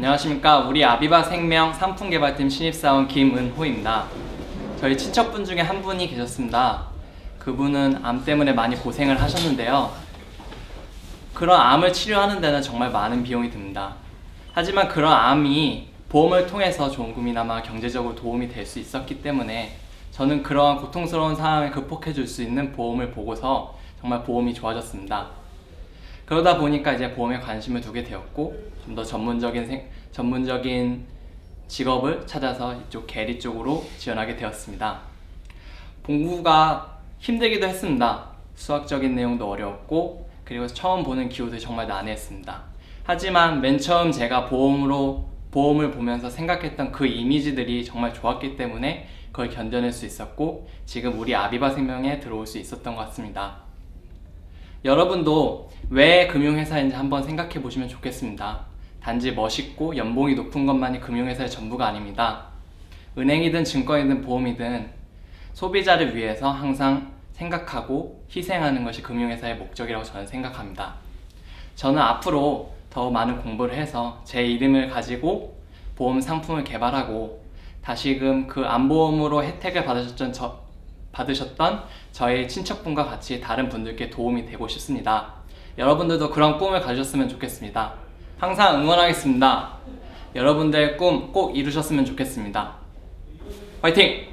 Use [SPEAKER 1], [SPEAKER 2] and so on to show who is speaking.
[SPEAKER 1] 안녕하십니까. 우리 아비바 생명 상품개발팀 신입사원 김은호입니다. 저희 친척분 중에 한 분이 계셨습니다. 그분은 암 때문에 많이 고생을 하셨는데요. 그런 암을 치료하는 데는 정말 많은 비용이 듭니다. 하지만 그런 암이 보험을 통해서 조금이나마 경제적으로 도움이 될 수 있었기 때문에 저는 그러한 고통스러운 상황을 극복해 줄 수 있는 보험을 보고서 정말 보험이 좋아졌습니다. 그러다 보니까 이제 보험에 관심을 두게 되었고 좀 더 전문적인 생, 전문적인 직업을 찾아서 이쪽 계리 쪽으로 지원하게 되었습니다. 공부가 힘들기도 했습니다. 수학적인 내용도 어려웠고 그리고 처음 보는 기호도 정말 난해했습니다. 하지만 맨 처음 제가 보험으로 보험을 보면서 생각했던 그 이미지들이 정말 좋았기 때문에 그걸 견뎌낼 수 있었고 지금 우리 아비바 생명에 들어올 수 있었던 것 같습니다. 여러분도 왜 금융회사인지 한번 생각해 보시면 좋겠습니다. 단지 멋있고 연봉이 높은 것만이 금융회사의 전부가 아닙니다. 은행이든 증권이든 보험이든 소비자를 위해서 항상 생각하고 희생하는 것이 금융회사의 목적이라고 저는 생각합니다. 저는 앞으로 더 많은 공부를 해서 제 이름을 가지고 보험 상품을 개발하고 다시금 그 암보험으로 혜택을 받으셨던 저, 받으셨던 저의 친척분과 같이 다른 분들께 도움이 되고 싶습니다. 여러분들도 그런 꿈을 가지셨으면 좋겠습니다. 항상 응원하겠습니다. 여러분들 꿈꼭 이루셨으면 좋겠습니다. 화이팅!